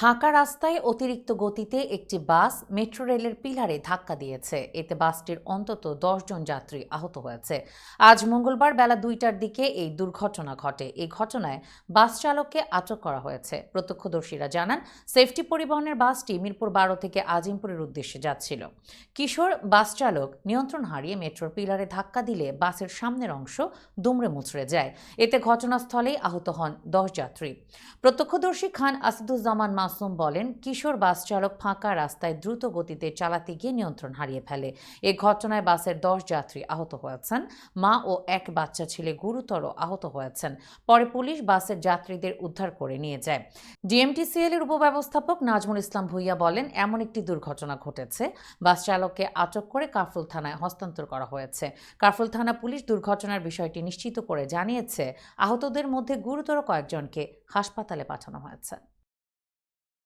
ফাঁকা রাস্তায় অতিরিক্ত গতিতে একটি বাস মেট্রো রেলের পিলারে ধাক্কা দিয়েছে। এতে বাসটির অন্তত জন যাত্রী আহত হয়েছে। আজ মঙ্গলবার বেলা দুইটার দিকে এই দুর্ঘটনা ঘটে। এই ঘটনায় বাস চালককে আটক করা হয়েছে। প্রত্যক্ষদর্শীরা জানান, সেফটি পরিবহনের বাসটি মিরপুর বারো থেকে আজিমপুরের উদ্দেশ্যে যাচ্ছিল। কিশোর বাস চালক নিয়ন্ত্রণ হারিয়ে মেট্রোর পিলারে ধাক্কা দিলে বাসের সামনের অংশ দুমড়ে মুচড়ে যায়। এতে ঘটনাস্থলেই আহত হন দশ যাত্রী। প্রত্যক্ষদর্শী খান আসাদুজ্জামান মাসুম বলেন, কিশোর বাস চালক ফাঁকা রাস্তায় দ্রুত গতিতে চালাতে গিয়ে নিয়ন্ত্রণ হারিয়ে ফেলে। এ ঘটনায় বাসের দশ যাত্রী আহত হয়েছেন। মা ও এক বাচ্চা ছেলে গুরুতর আহত হয়েছেন। পরে পুলিশ বাসের যাত্রীদের উদ্ধার করে নিয়ে যায়। ডিএমটিসিএল এর উপব্যবস্থাপক নাজমুল ইসলাম ভুইয়া বলেন, এমন একটি দুর্ঘটনা ঘটেছে। বাস চালককে আটক করে কাফরুল থানায় হস্তান্তর করা হয়েছে। কাফরুল থানা পুলিশ দুর্ঘটনার বিষয়টি নিশ্চিত করে জানিয়েছে, আহতদের মধ্যে গুরুতর কয়েকজনকে হাসপাতালে পাঠানো হয়েছে।